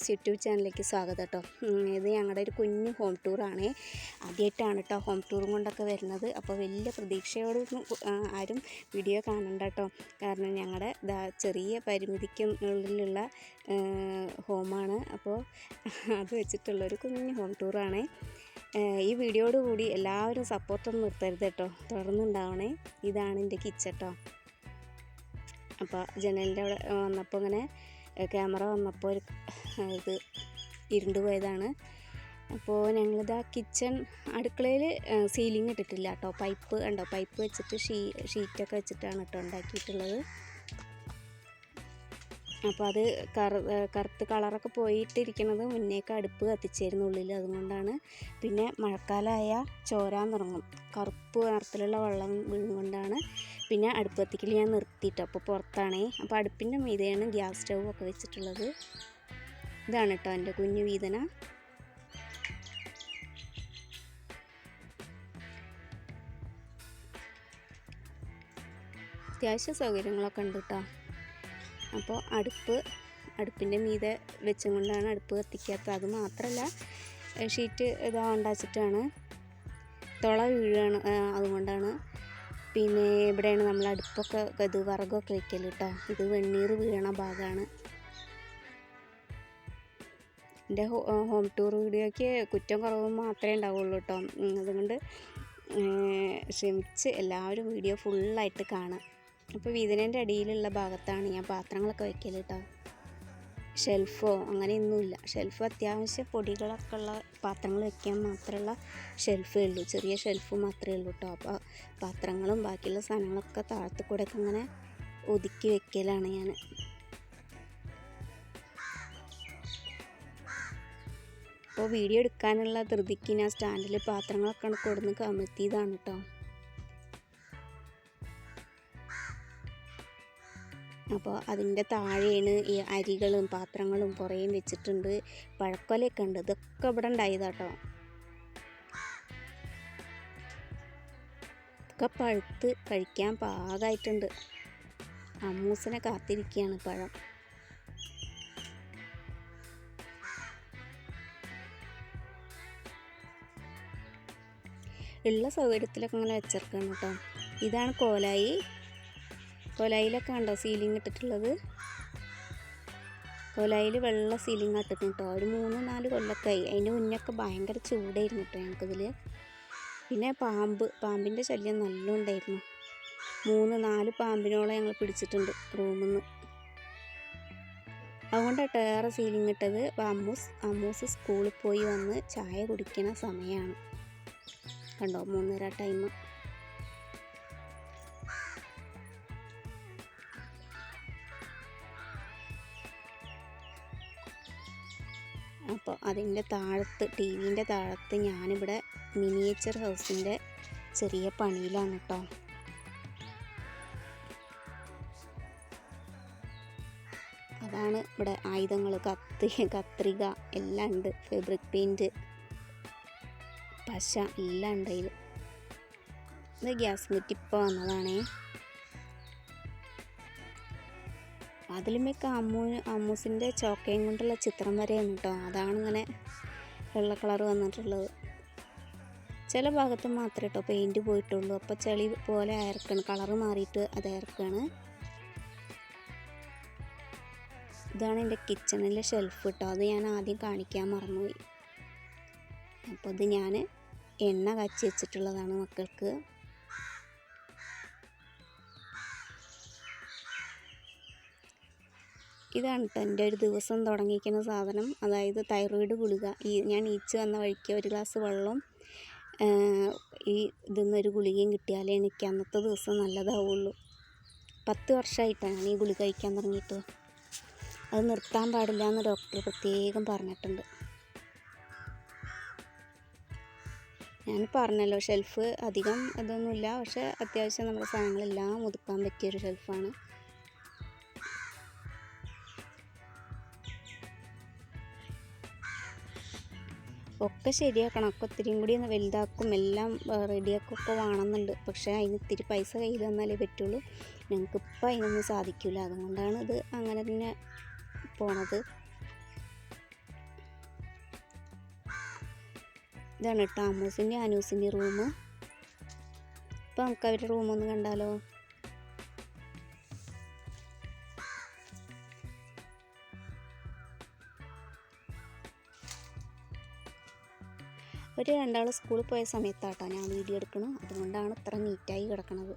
എല്ലാവർക്കും യൂട്യൂബ് ചാനലിലേക്ക് സ്വാഗതം കേട്ടോ ഇത് ഞങ്ങളുടെ ഒരു കുഞ്ഞു ഹോം ടൂറാണ് ആദ്യമായിട്ടാണ് കേട്ടോ ഹോം ടൂറും കൊണ്ടൊക്കെ വരുന്നത്. അപ്പോൾ വലിയ പ്രതീക്ഷയോടൊന്നും ആരും വീഡിയോ കാണണ്ട കേട്ടോ കാരണം ഞങ്ങളുടെ ചെറിയ പരിമിതിക്കും ഉള്ളിലുള്ള ഹോമാണ് അപ്പോൾ അത് വെച്ചിട്ടുള്ളൊരു കുഞ്ഞു ഹോം ടൂറാണ് ഈ വീഡിയോയോട് കൂടി എല്ലാവരും സപ്പോർട്ടൊന്നും നിർത്തരുത് കേട്ടോ തുടർന്നുണ്ടാവണേ. ഇതാണ് എന്റെ കിച്ചട്ടോ അപ്പോൾ ജനലിന്റെ അവിടെ വന്നപ്പോൾ ഇങ്ങനെ ക്യാമറ വന്നപ്പോൾ ഒരു ഇത് ഇരുണ്ട് പോയതാണ്. അപ്പോൾ ഞങ്ങളിതാ കിച്ചൺ അടുക്കളയിൽ സീലിംഗ് ഇട്ടിട്ടില്ല കേട്ടോ പൈപ്പ് ഉണ്ടോ പൈപ്പ് വെച്ചിട്ട് ഷീ ഷീറ്റൊക്കെ വെച്ചിട്ടാണ് കേട്ടോ ഉണ്ടാക്കിയിട്ടുള്ളത്. അപ്പോൾ അത് കറ കറുത്ത് കളറൊക്കെ പോയിട്ടിരിക്കുന്നത് മുന്നേക്ക് അടുപ്പ് കത്തിച്ചായിരുന്നു ഉള്ളിൽ അതുകൊണ്ടാണ്. പിന്നെ മഴക്കാലമായ ചോരാൻ തുടങ്ങും കറുപ്പ് നിറത്തിലുള്ള വെള്ളം വീഴുകൊണ്ടാണ് പിന്നെ അടുപ്പ് കത്തിക്കൽ ഞാൻ നിർത്തിയിട്ട്. അപ്പോൾ പുറത്താണേ. അപ്പോൾ അടുപ്പിന്റെ മീതെയാണ് ഗ്യാസ് സ്റ്റൗ ഒക്കെ വെച്ചിട്ടുള്ളത്. ഇതാണ് കേട്ടോ എന്റെ കുഞ്ഞു വീതന. അത്യാവശ്യ സൗകര്യങ്ങളൊക്കെ ഉണ്ട് കേട്ടോ അപ്പോൾ അടുപ്പ് അടുപ്പിന്റെ മീതെ വെച്ചും കൊണ്ടാണ് അടുപ്പ് കത്തിക്കാത്തത്. അത് മാത്രമല്ല ഷീറ്റ് ഇതാ ഉണ്ടാച്ചിട്ടാണ്. തുള വീഴുകയാണ് ആ, അതുകൊണ്ടാണ് പിന്നെ ഇവിടെയാണ് നമ്മൾ അടുപ്പൊക്കെ ഇത് വിറകൊക്കെ വെക്കൽ കേട്ടോ ഇത് വെണ്ണീർ വീഴണ ഭാഗമാണ് എന്റെ ഹോം ടൂർ വീഡിയോയ്ക്ക് കുറ്റം കുറവ് മാത്രമേ ഉണ്ടാവുള്ളൂ കേട്ടോ അതുകൊണ്ട് ക്ഷമിച്ച് എല്ലാവരും വീഡിയോ ഫുള്ളായിട്ട് കാണാം. അപ്പോൾ വീതിനേന്റെ അടിയിലുള്ള ഭാഗത്താണ് ഞാൻ പാത്രങ്ങളൊക്കെ വെക്കൽ കേട്ടോ ഷെൽഫോ അങ്ങനെയൊന്നുമില്ല. ഷെൽഫ് അത്യാവശ്യം പൊടികളൊക്കെ ഉള്ള പാത്രങ്ങൾ വെക്കാൻ മാത്രമുള്ള ഷെൽഫേ ഉള്ളൂ. ചെറിയ ഷെൽഫ് മാത്രമേ ഉള്ളൂ കേട്ടോ അപ്പോൾ പാത്രങ്ങളും ബാക്കിയുള്ള സാധനങ്ങളൊക്കെ താഴത്ത് ഒക്കെ ഇങ്ങനെ ഒതുക്കി വെക്കലാണ് ഞാൻ അപ്പോൾ വീഡിയോ എടുക്കാനുള്ള ധൃതിക്ക് ഞാൻ സ്റ്റാൻഡിൽ പാത്രങ്ങളൊക്കെ കൊടുന്ന് കമഴ്ത്തിയതാണ് കേട്ടോ അപ്പോൾ അതിന്റെ താഴെയാണ് ഈ അരികളും പാത്രങ്ങളും കുറേയും വെച്ചിട്ടുണ്ട്. പഴക്കൊലയൊക്കെ ഉണ്ട്. ഇതൊക്കെ ഇവിടെ ഉണ്ടായതാട്ടോ. ഒക്കെ പഴുത്ത് കഴിക്കാൻ പാകമായിട്ടുണ്ട്. അമ്മൂസിനെ കാത്തിരിക്കുകയാണ് പഴം. ഉള്ള സൗകര്യത്തിലൊക്കെ ഇങ്ങനെ വെച്ചിരിക്കണം കേട്ടോ. ഇതാണ് കോലായി. കൊലായിലൊക്കെ കണ്ടോ സീലിംഗ് ഇട്ടിട്ടുള്ളത്? കൊലായിൽ വെള്ള സീലിംഗ് ഇട്ടിട്ട് കേട്ടോ ഒരു മൂന്ന് നാല് കൊല്ലൊക്കെ ആയി. അതിന്റെ മുന്നൊക്കെ ഭയങ്കര ചൂടായിരുന്നു കേട്ടോ ഞങ്ങൾക്കിതിൽ പിന്നെ പാമ്പ് പാമ്പിന്റെ ശല്യം നല്ല ഉണ്ടായിരുന്നു. മൂന്ന് നാല് പാമ്പിനോളം ഞങ്ങൾ പിടിച്ചിട്ടുണ്ട് റൂമിൽ നിന്ന് അതുകൊണ്ടാണ് ഏറെ സീലിംഗ് ഇട്ടത്. അമ്മൂസ് അമ്മൂസ് സ്കൂളിൽ പോയി വന്ന് ചായ കുടിക്കണ സമയമാണ് കണ്ടോ മൂന്നര ടൈം അതിന്റെ താഴത്ത് ടി വിന്റെ താഴത്ത് ഞാനിവിടെ മിനിയേച്ചർ ഹൗസിന്റെ ചെറിയ പണിയിലാണ് കേട്ടോ. അതാണ് ഇവിടെ ആയുധങ്ങൾ കത്തി കത്രിക എല്ലാം ഉണ്ട്. ഫാബ്രിക് പെയിന്റ് പശ എല്ലാം ഉണ്ട് അതിൽ. ഇത് ഗ്യാസ് മുറ്റിപ്പോൾ വന്നതാണേ. അതിലുമൊക്കെ അമ്മൂ അമ്മൂസിന്റെ ചോക്കയും കൊണ്ടുള്ള ചിത്രം വരെയാണ് കേട്ടോ അതാണ് ഇങ്ങനെ വെള്ള കളർ വന്നിട്ടുള്ളത്. ചില ഭാഗത്ത് മാത്രമേ കേട്ടോ പെയിന്റ് പോയിട്ടുള്ളൂ. അപ്പോൾ ചെളി പോലെ അയർക്കാണ് കളർ മാറിയിട്ട് അത് അയർക്കാണ് ഇതാണ് എന്റെ കിച്ചണിലെ ഷെൽഫ് കേട്ടോ അത് ഞാൻ ആദ്യം കാണിക്കാൻ മറന്നുപോയി. അപ്പോൾ ഇത് ഞാൻ എണ്ണ കാച്ചി വെച്ചിട്ടുള്ളതാണ് മക്കൾക്ക്. ഇതാണ് കേട്ടോ എന്റെ ഒരു ദിവസം തുടങ്ങിക്കുന്ന സാധനം. അതായത് തൈറോയിഡ് ഗുളിക. ഈ ഞാൻ ഈച്ച് വന്ന വഴിക്ക് ഒരു ഗ്ലാസ് വെള്ളം ഈ ഇതിന്ന് ഒരു ഗുളികയും കിട്ടിയാലേ എനിക്ക് അന്നത്തെ ദിവസം നല്ലതാവുള്ളൂ. പത്ത് വർഷമായിട്ടാണ് ഈ ഗുളിക കഴിക്കാൻ തുടങ്ങിയിട്ട്. അത് നിർത്താൻ പാടില്ല എന്ന് ഡോക്ടർ പ്രത്യേകം പറഞ്ഞിട്ടുണ്ട്. ഞാൻ പറഞ്ഞല്ലോ ഷെൽഫ് അധികം ഇതൊന്നുമില്ല. പക്ഷേ അത്യാവശ്യം നമ്മുടെ സാധനങ്ങളെല്ലാം ഒതുക്കാൻ പറ്റിയൊരു ഷെൽഫാണ്. ഒക്കെ ശരിയാക്കണം. ഒക്കെ ഒത്തിരിയും കൂടി ഒന്ന് വലുതാക്കും. എല്ലാം റെഡിയാക്കും ഒക്കെ വേണമെന്നുണ്ട്. പക്ഷേ അതിന് ഇത്തിരി പൈസ കയ്യിൽ തന്നാലേ പറ്റുള്ളൂ. ഞങ്ങൾക്കിപ്പോൾ ഇപ്പം അതിനൊന്നും സാധിക്കില്ല അതുകൊണ്ടാണ് ഇത് അങ്ങനെ തന്നെ പോണത്. ഇതാണ് കേട്ടോ അനൂസിന്റെ റൂം. അപ്പോൾ നമുക്ക് അവരുടെ റൂമൊന്ന് കണ്ടാലോ? ഒരു രണ്ടാൾ സ്കൂളിൽ പോയ സമയത്താട്ടോ ഞാൻ വീഡിയോ എടുക്കണം. അതുകൊണ്ടാണ് ഇത്ര നീറ്റായി കിടക്കണത്.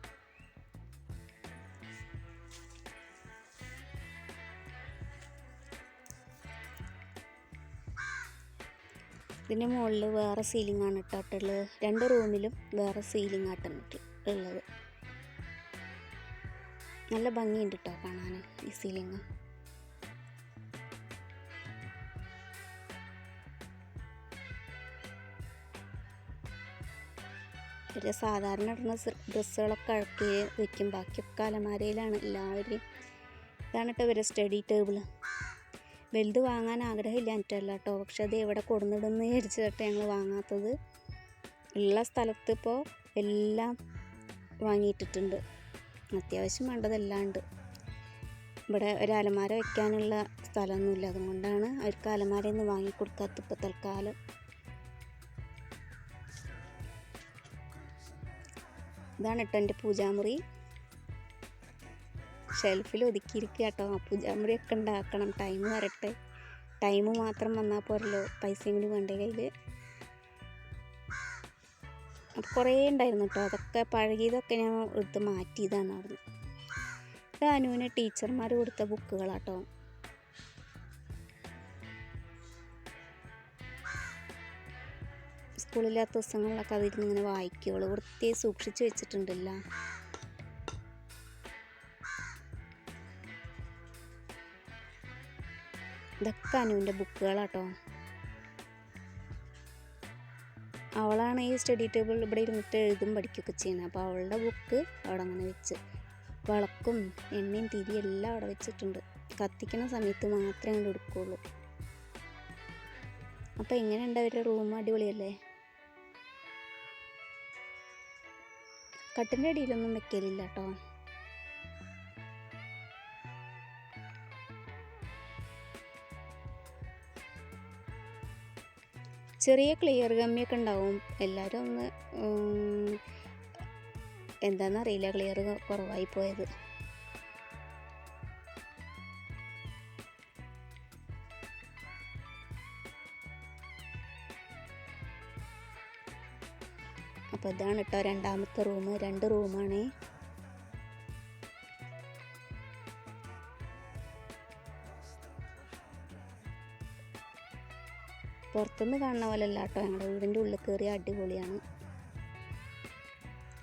ഇതിന്റെ മുകളിൽ വേറെ സീലിംഗ് ആണ് ഇട്ടിട്ടുള്ളത്. രണ്ട് റൂമിലും വേറെ സീലിംഗ് ആട്ടുണ്ട് ഉള്ളത് നല്ല ഭംഗിയുണ്ട് കേട്ടോ കാണാൻ ഈ സീലിംഗ് ഒരു സാധാരണ ഇടുന്ന ഡ്രസ്സുകളൊക്കെ അഴക്കി വെക്കും ബാക്കിയൊക്കെ അലമാരയിലാണ്. എല്ലാവരും ഇതാണ് കേട്ടോ ഇവരെ സ്റ്റഡി ടേബിൾ വലുത് വാങ്ങാൻ ആഗ്രഹമില്ല എന്നിട്ടല്ല കേട്ടോ പക്ഷെ അത് എവിടെ കൊടുന്നിടുന്ന് വിചാരിച്ചിട്ട് ഞങ്ങൾ വാങ്ങാത്തത്. ഉള്ള സ്ഥലത്ത് ഇപ്പോൾ എല്ലാം വാങ്ങിയിട്ടിട്ടുണ്ട്. അത്യാവശ്യം വേണ്ടതെല്ലാം ഉണ്ട്. ഇവിടെ ഒരു അലമാര വെക്കാനുള്ള സ്ഥലമൊന്നുമില്ല. അതുകൊണ്ടാണ് അവർക്ക് അലമാരയൊന്നും വാങ്ങിക്കൊടുക്കാത്ത ഇപ്പോൾ തൽക്കാലം. ഇതാണ് കേട്ടോ എന്റെ പൂജാമുറി. ഷെൽഫിൽ ഒതുക്കിയിരിക്കുക കേട്ടോ പൂജാമുറി ഒക്കെ ഉണ്ടാക്കണം. ടൈം വരട്ടെ. ടൈം മാത്രം വന്നാൽ പോരല്ലോ. പൈസയും കൂടി വേണ്ടേ കയ്യിൽ. അപ്പോൾ കുറേ ഉണ്ടായിരുന്നു കേട്ടോ അതൊക്കെ പഴകിയതൊക്കെ ഞാൻ എടുത്ത് മാറ്റിയതാണ് അവിടുന്ന്. ഇത് അനുവിന് ടീച്ചർമാർ കൊടുത്ത ബുക്കുകളാട്ടോ സ്കൂളില്ലാത്ത ദിവസങ്ങളിലൊക്കെ അതിരുന്ന് ഇങ്ങനെ വായിക്കുള്ളൂ വൃത്തി സൂക്ഷിച്ച് വെച്ചിട്ടുണ്ടല്ലോ. ഇതൊക്കെ അനുവിന്റെ ബുക്കുകളാട്ടോ. അവളാണ് ഈ സ്റ്റഡി ടേബിൾ ഇവിടെ ഇരുന്നിട്ട് എഴുതും പഠിക്കുകയൊക്കെ ചെയ്യുന്നത്. അപ്പോൾ അവളുടെ ബുക്ക് അവിടെ അങ്ങനെ വെച്ച് വിളക്കും എണ്ണയും തിരി എല്ലാം അവിടെ വെച്ചിട്ടുണ്ട്. കത്തിക്കുന്ന സമയത്ത് മാത്രമേ അങ്ങോട്ട് എടുക്കുകയുള്ളൂ അപ്പോൾ എങ്ങനെയുണ്ട് അവരുടെ റൂം? അടിപൊളിയല്ലേ? കട്ടിന്റെ അടിയിലൊന്നും വെക്കലില്ല കേട്ടോ ചെറിയ ക്ലിയർ കമ്മിയൊക്കെ ഉണ്ടാവും. എല്ലാവരും ഒന്ന് എന്താണെന്നറിയില്ല ക്ലിയർ കുറവായി പോയത്. അപ്പോൾ ഇതാണ് കേട്ടോ രണ്ടാമത്തെ റൂം. രണ്ട് റൂമാണ്. പുറത്തുനിന്ന് കാണുന്ന പോലെ അല്ല കേട്ടോ. ഞങ്ങളുടെ വീടിന്റെ ഉള്ളിൽ കയറിയ അടിപൊളിയാണ്.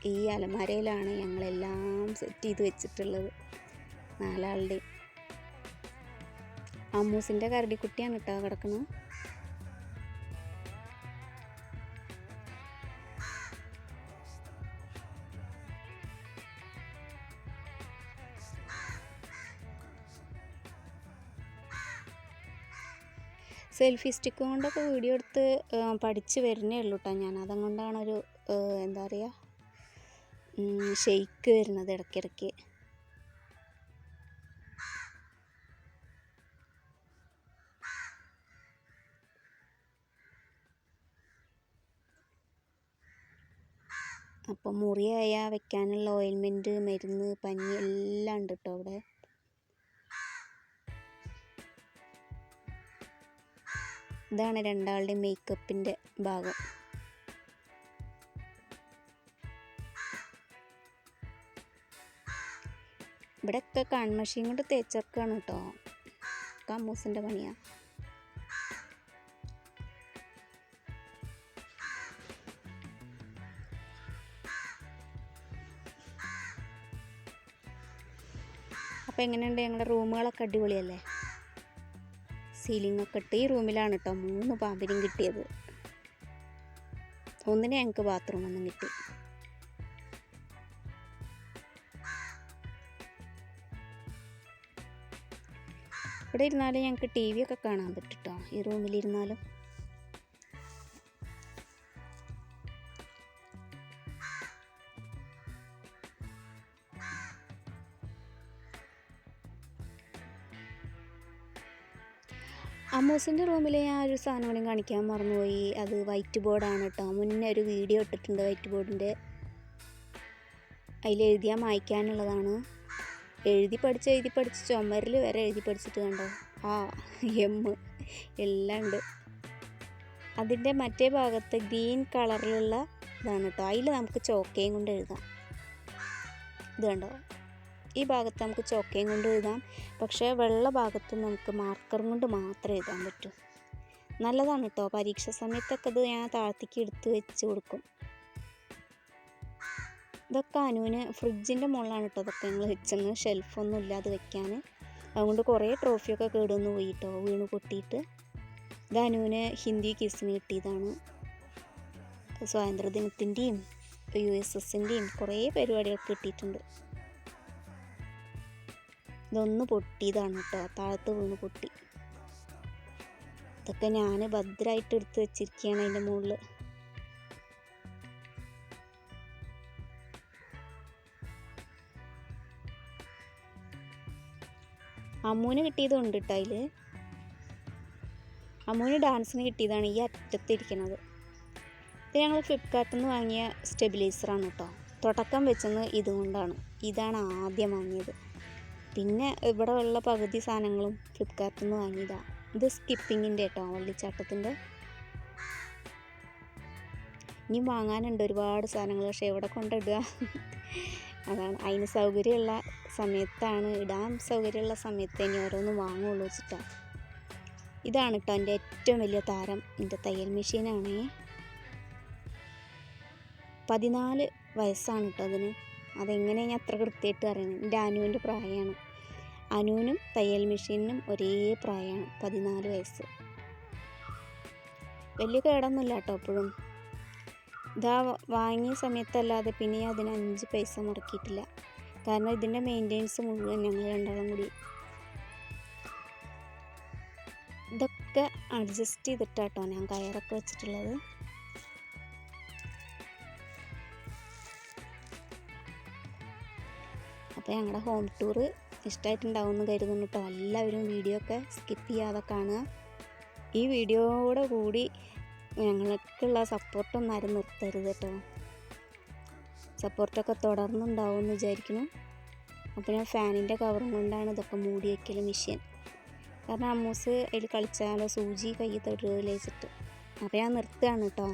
ഈ അലമാരയിലാണ് ഞങ്ങളെല്ലാം സെറ്റ് ചെയ്ത് വെച്ചിട്ടുള്ളത് നാലാളുടെയും. അമ്മൂസിന്റെ കരടിക്കുട്ടിയാണ് കേട്ടോ കിടക്കുന്നത്. സെൽഫി സ്റ്റിക്ക് കൊണ്ടൊക്കെ വീഡിയോ എടുത്ത് പഠിച്ച് വരുന്നേ ഉള്ളൂ കേട്ടോ ഞാൻ. അതുകൊണ്ടാണൊരു എന്താ പറയുക ഷെയ്ക്ക് വരുന്നത് ഇടയ്ക്കിടയ്ക്ക്. അപ്പോൾ മുറിയായ വെക്കാനുള്ള ഓയിൽമെന്റ് മരുന്ന് പഞ്ഞി എല്ലാം ഉണ്ട് കേട്ടോ അവിടെ. ഇതാണ് രണ്ടാളുടെ മേക്കപ്പിന്റെ ഭാഗം. ഇവിടെയൊക്കെ കൺമഷീൻ കൊണ്ട് തേച്ചൊക്കെയാണ് കേട്ടോ കമ്മൂസിന്റെ പണിയാണ് അപ്പോൾ എങ്ങനെയുണ്ട് ഞങ്ങളുടെ റൂമുകളൊക്കെ അടിപൊളിയല്ലേ? സീലിംഗ് ഒക്കെ ഇട്ട് ഈ റൂമിലാണ് കേട്ടോ മൂന്ന് പാമ്പിനും കിട്ടിയത്. ഒന്നിനെ ഞങ്ങൾക്ക് ബാത്റൂം ഒന്നും കിട്ടി. ഇവിടെ ഇരുന്നാലും ഞങ്ങൾക്ക് ടി വി ഒക്കെ കാണാൻ പറ്റും കേട്ടോ ഈ റൂമിലിരുന്നാലും അമ്മൂസിന്റെ റൂമിൽ ഞാൻ ഒരു സാധനം കാണിക്കാൻ മറന്നുപോയി. അത് വൈറ്റ് ബോർഡാണ് കേട്ടോ. മുന്നേ ഒരു വീഡിയോ ഇട്ടിട്ടുണ്ട് വൈറ്റ് ബോർഡിന്റെ അതിൽ എഴുതിയാൽ മായ്ക്കാനുള്ളതാണ്. എഴുതി പഠിച്ച് എഴുതി പഠിച്ച് ചുമരിൽ വരെ എഴുതി പഠിച്ചിട്ട് കണ്ടോ? ആ എം എല്ലാം ഉണ്ട്. അതിന്റെ മറ്റേ ഭാഗത്ത് ഗ്രീൻ കളറിലുള്ള ഇതാണ് കേട്ടോ. അതിൽ നമുക്ക് ചോക്കയും കൊണ്ട് എഴുതാം. ഇത് കണ്ടോ? ഈ ഭാഗത്ത് നമുക്ക് ചോക്കയും കൊണ്ട് എഴുതാം. പക്ഷേ വെള്ള ഭാഗത്ത് നമുക്ക് മാർക്കറും കൊണ്ട് മാത്രമേ എഴുതാൻ പറ്റൂ. നല്ലതാണ് കേട്ടോ പരീക്ഷ സമയത്തൊക്കെ ഇത് ഞാൻ താഴത്തേക്ക് എടുത്ത് വെച്ച് കൊടുക്കും. ഇതൊക്കെ അനുവിന് ഫ്രിഡ്ജിന്റെ മുകളിലാണ് കേട്ടോ ഇതൊക്കെ ഞങ്ങൾ വെച്ചെന്ന് ഷെൽഫൊന്നും ഇല്ലാതെ വെക്കാൻ അതുകൊണ്ട് കുറേ ട്രോഫിയൊക്കെ കേടുവന്ന് പോയി കേട്ടോ വീണ് പൊട്ടിയിട്ട്. ഇത് അനുവിന് ഹിന്ദി കിസിന് കിട്ടിയതാണ്. സ്വാതന്ത്ര്യദിനത്തിന്റെയും യു എസ് എസിന്റെയും കുറേ പരിപാടികൾ കിട്ടിയിട്ടുണ്ട്. ഇതൊന്ന് പൊട്ടിയതാണ് കേട്ടോ. താഴത്ത് വീണ് പൊട്ടി. ഇതൊക്കെ ഞാൻ ഭദ്രമായിട്ട് എടുത്ത് വെച്ചിരിക്കുകയാണ് അതിന്റെ മുകളിൽ അമ്മൂന് കിട്ടിയതുണ്ട് കേട്ടോ അതിൽ അമ്മൂന് ഡാൻസിന് കിട്ടിയതാണ് ഈ അറ്റത്തിരിക്കണത് ഇത് ഞങ്ങൾ ഫ്ലിപ്കാർട്ടിൽ നിന്ന് വാങ്ങിയ സ്റ്റെബിലൈസറാണ് കേട്ടോ. തുടക്കം വെച്ചെന്ന് ഇതുകൊണ്ടാണ്. ഇതാണ് ആദ്യം വാങ്ങിയത്. പിന്നെ ഇവിടെ ഉള്ള പകുതി സാധനങ്ങളും ഫ്ലിപ്കാർട്ടിൽ നിന്ന് വാങ്ങിയതാണ് ഇത് സ്കിപ്പിങ്ങിന്റെ കേട്ടോ വള്ളിച്ചാട്ടത്തിന്റെ. ഇനി വാങ്ങാനുണ്ട് ഒരുപാട് സാധനങ്ങൾ പക്ഷേ എവിടെ കൊണ്ടിടുക? അതാണ്. അതിന് സൗകര്യമുള്ള സമയത്താണ് ഇടാൻ സൗകര്യമുള്ള സമയത്ത് ഇനി ഓരോന്ന് വാങ്ങുള്ളൂ വെച്ചിട്ടാണ് ഇതാണ് കേട്ടോ എന്റെ ഏറ്റവും വലിയ താരം. എന്റെ തയ്യൽ മെഷീനാണേ. പതിനാല് വയസ്സാണ് കേട്ടോ അതിന്. അതെങ്ങനെ ഞാൻ അത്ര കൃത്യമായിട്ട് അറിയണം? എന്റെ അനുവിന്റെ പ്രായമാണ്. അനുവിനും തയ്യൽ മെഷീനും ഒരേ പ്രായമാണ് പതിനാല് വയസ്സ്. വലിയ കേടൊന്നുമില്ല കേട്ടോ അപ്പോഴും ഇതാ വാങ്ങിയ സമയത്തല്ലാതെ പിന്നെ അതിന് അഞ്ച് പൈസ മുടക്കിയിട്ടില്ല. കാരണം ഇതിന്റെ മെയിന്റെനൻസ് മുഴുവൻ ഞങ്ങൾ രണ്ടാളും കൂടി. ഇതൊക്കെ അഡ്ജസ്റ്റ് ചെയ്തിട്ടാട്ടോ ഞാൻ കയറൊക്കെ വെച്ചിട്ടുള്ളത്. അപ്പോൾ ഞങ്ങളുടെ ഹോം ടൂർ ഇഷ്ടമായിട്ടുണ്ടാവും എന്ന് കരുതുന്നു കേട്ടോ. എല്ലാവരും വീഡിയോ ഒക്കെ സ്കിപ്പ് ചെയ്യാതെ കാണുക. ഈ വീഡിയോയോടെ കൂടി ഞങ്ങൾക്കുള്ള സപ്പോർട്ടൊന്നും ആരും നിർത്തരുത് കേട്ടോ. സപ്പോർട്ടൊക്കെ തുടർന്നുണ്ടാവും എന്ന് വിചാരിക്കുന്നു. അപ്പോൾ ഞാൻ ഫാനിന്റെ കവറും കൊണ്ടാണ് ഇതൊക്കെ മൂടി വയ്ക്കൽ മിഷ്യൻ കാരണം അമ്മൂസ് അതിൽ കളിച്ചാലോ സൂചി കൈ തൊടുകയിലേച്ചിട്ട് അപ്പോൾ ഞാൻ നിർത്തുകയാണ് കേട്ടോ.